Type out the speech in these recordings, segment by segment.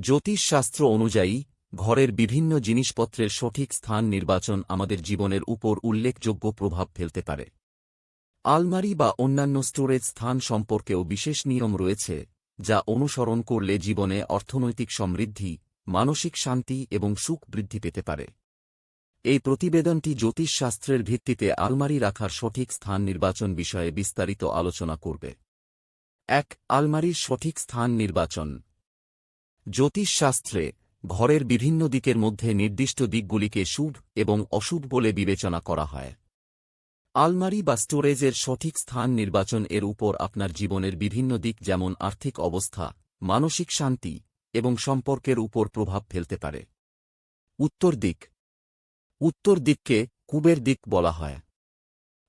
জ্যোতিষশাস্ত্র অনুযায়ী, ঘরের বিভিন্ন জিনিসপত্রের সঠিক স্থান নির্বাচন আমাদের জীবনের উপর উল্লেখযোগ্য প্রভাব ফেলতে পারে। আলমারি বা অন্যান্য স্টোরেজ স্থান সম্পর্কেও বিশেষ নিয়ম রয়েছে, যা অনুসরণ করলে জীবনে অর্থনৈতিক সমৃদ্ধি, মানসিক শান্তি এবং সুখ বৃদ্ধি পেতে পারে। এই প্রতিবেদনটি জ্যোতিষশাস্ত্রের ভিত্তিতে আলমারি রাখার সঠিক স্থান নির্বাচন বিষয়ে বিস্তারিত আলোচনা করবে। এক, আলমারির সঠিক স্থান নির্বাচন। জ্যোতিষশাস্ত্রে, ঘরের বিভিন্ন দিকের মধ্যে নির্দিষ্ট দিকগুলিকে শুভ এবং অশুভ বলে বিবেচনা করা হয়। আলমারি বা স্টোরেজের সঠিক স্থান নির্বাচন এর উপর আপনার জীবনের বিভিন্ন দিক যেমন আর্থিক অবস্থা, মানসিক শান্তি এবং সম্পর্কের উপর প্রভাব ফেলতে পারে। উত্তর দিক। উত্তর দিককে কুবের দিক বলা হয়।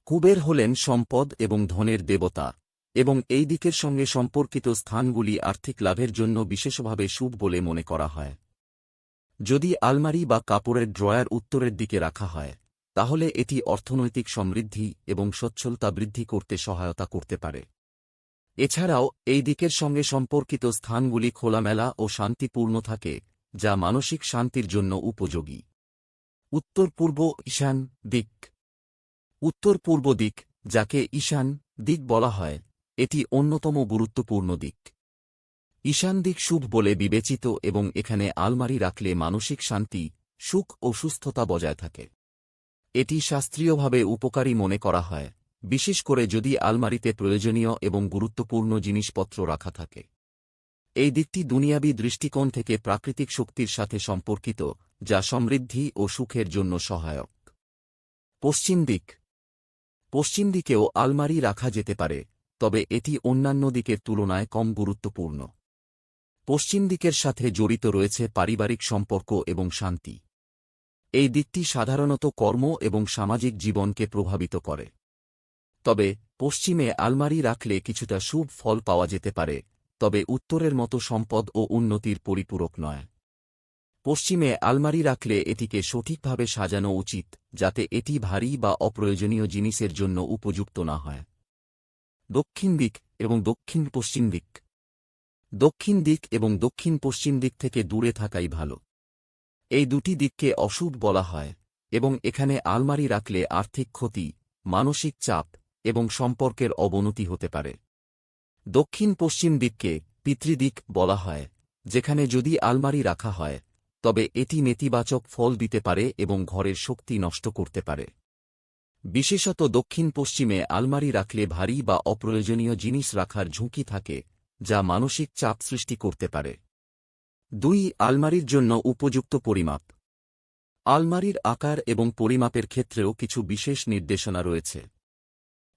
কুবের হলেন সম্পদ এবং ধনের দেবতা। এবং এই দিকের সঙ্গে সম্পর্কিত স্থানগুলি আর্থিক লাভের জন্য বিশেষভাবে শুভ বলে মনে করা হয়। যদি আলমারি বা কাপড়ের ড্রয়ার উত্তরের দিকে রাখা হয়, তাহলে এটি অর্থনৈতিক সমৃদ্ধি এবং সচ্ছলতা বৃদ্ধি করতে সহায়তা করতে পারে। এছাড়াও, এই দিকের সঙ্গে সম্পর্কিত স্থানগুলি খোলামেলা ও শান্তিপূর্ণ থাকে, যা মানসিক শান্তির জন্য উপযোগী। উত্তর পূর্ব ঈশান দিক। উত্তর পূর্ব দিক, যাকে ঈশান দিক বলা হয় এটি অন্যতম গুরুত্বপূর্ণ দিক। ঈশান দিক শুভ বলে বিবেচিত এবং এখানে আলমারি রাখলে মানসিক শান্তি, সুখ ও সুস্থতা বজায় থাকে। এটি শাস্ত্রীয়ভাবে উপকারী মনে করা হয়, বিশেষ করে যদি আলমারিতে প্রয়োজনীয় এবং গুরুত্বপূর্ণ জিনিসপত্র রাখা থাকে। এই দিকটি দুনিয়াবী দৃষ্টিকোণ থেকে প্রাকৃতিক শক্তির সাথে সম্পর্কিত, যা সমৃদ্ধি ও সুখের জন্য সহায়ক। পশ্চিম দিক। পশ্চিম দিকেও আলমারি রাখা যেতে পারে তবে এটি অন্যান্য দিকের তুলনায় কম গুরুত্বপূর্ণ। পশ্চিম দিকের সাথে জড়িত রয়েছে পারিবারিক সম্পর্ক এবং শান্তি। এই দিকটি সাধারণত কর্ম এবং সামাজিক জীবনকে প্রভাবিত করে। তবে, পশ্চিমে আলমারি রাখলে কিছুটা শুভ ফল পাওয়া যেতে পারে, তবে উত্তরের মতো সম্পদ ও উন্নতির পরিপূরক নয়। পশ্চিমে আলমারি রাখলে এটিকে সঠিকভাবে সাজানো উচিত, যাতে এটি ভারী বা অপ্রয়োজনীয় জিনিসের জন্য উপযুক্ত না হয়। দক্ষিণ দিক এবং দক্ষিণ পশ্চিম দিক। দক্ষিণ দিক এবং দক্ষিণ পশ্চিম দিক থেকে দূরে থাকাই ভালো। এই দুটি দিককে অশুভ বলা হয়, এবং এখানে আলমারি রাখলে আর্থিক ক্ষতি, মানসিক চাপ এবং সম্পর্কের অবনতি হতে পারে। দক্ষিণ পশ্চিম দিককে পিতৃদিক বলা হয়, যেখানে যদি আলমারি রাখা হয়, তবে এটি নেতিবাচক ফল দিতে পারে এবং ঘরের শক্তি নষ্ট করতে পারে। বিশেষত দক্ষিণ পশ্চিমে আলমারি রাখলে ভারী বা অপ্রয়োজনীয় জিনিস রাখার ঝুঁকি থাকে, যা মানসিক চাপ সৃষ্টি করতে পারে। দুই, আলমারির জন্য উপযুক্ত পরিমাপ। আলমারির আকার এবং পরিমাপের ক্ষেত্রেও কিছু বিশেষ নির্দেশনা রয়েছে।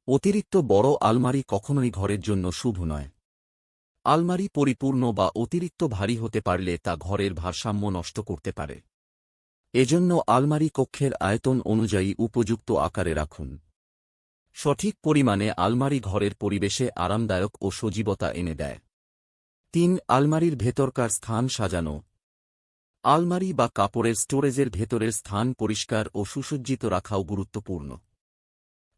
অতিরিক্ত বড় আলমারি কখনোই ঘরের জন্য শুভ নয়। আলমারি পরিপূর্ণ বা অতিরিক্ত ভারী হতে পারলে তা ঘরের ভারসাম্য নষ্ট করতে পারে। এজন্য আলমারি কক্ষের আয়তন অনুযায়ী উপযুক্ত আকারে রাখুন। সঠিক পরিমাণে আলমারি ঘরের পরিবেশে আরামদায়ক ও সজীবতা এনে দেয়। তিন, আলমারির ভেতরকার স্থান সাজানো। আলমারি বা কাপড়ের স্টোরেজের ভেতরের স্থান পরিষ্কার ও সুসজ্জিত রাখাও গুরুত্বপূর্ণ।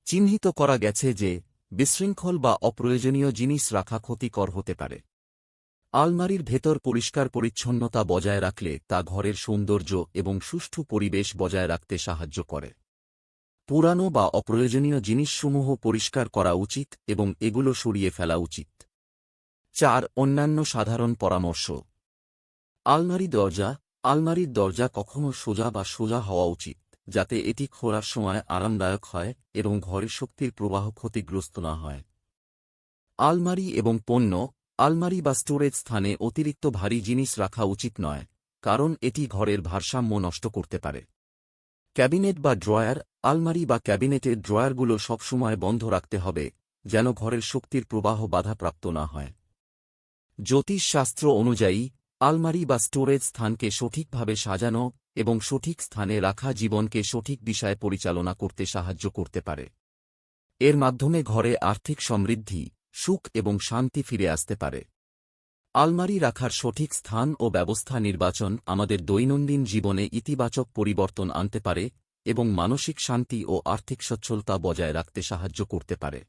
চিহ্নিত করা গেছে যে, বিশৃঙ্খল বা অপ্রয়োজনীয় জিনিস রাখা ক্ষতিকর হতে পারে। আলমারির ভেতর পরিষ্কার পরিচ্ছন্নতা বজায় রাখলে তা ঘরের সৌন্দর্য এবং সুষ্ঠু পরিবেশ বজায় রাখতে সাহায্য করে। পুরানো বা অপ্রয়োজনীয় জিনিসসমূহ পরিষ্কার করা উচিত এবং এগুলো সরিয়ে ফেলা উচিত। চার, অন্যান্য সাধারণ পরামর্শ। আলমারি দরজা, আলমারির দরজা কখনো সোজা বা সোজা হওয়া উচিত, যাতে এটি খোলার সময় আরামদায়ক হয় এবং ঘরের শক্তির প্রবাহ ক্ষতিগ্রস্ত না হয়। আলমারি এবং পণ্য আলমারি বা স্টোরেজ স্থানে অতিরিক্ত ভারী জিনিস রাখা উচিত নয়, কারণ এটি ঘরের ভারসাম্য নষ্ট করতে পারে। ক্যাবিনেট বা ড্রয়ার, আলমারি বা ক্যাবিনেটের ড্রয়ারগুলো সবসময় বন্ধ রাখতে হবে, যেন ঘরের শক্তির প্রবাহ বাধাপ্রাপ্ত না হয়। জ্যোতিষশাস্ত্র অনুযায়ী, আলমারি বা স্টোরেজ স্থানকে সঠিকভাবে সাজানো এবং সঠিক স্থানে রাখা জীবনকে সঠিক দিশায় পরিচালনা করতে সাহায্য করতে পারে। এর মাধ্যমে ঘরে আর্থিক সমৃদ্ধি সুখ এবং শান্তি ফিরে আসতে পারে। আলমারি রাখার সঠিক স্থান ও ব্যবস্থা নির্বাচন আমাদের দৈনন্দিন জীবনে ইতিবাচক পরিবর্তন আনতে পারে এবং মানসিক শান্তি ও আর্থিক সচ্ছলতা বজায় রাখতে সাহায্য করতে পারে।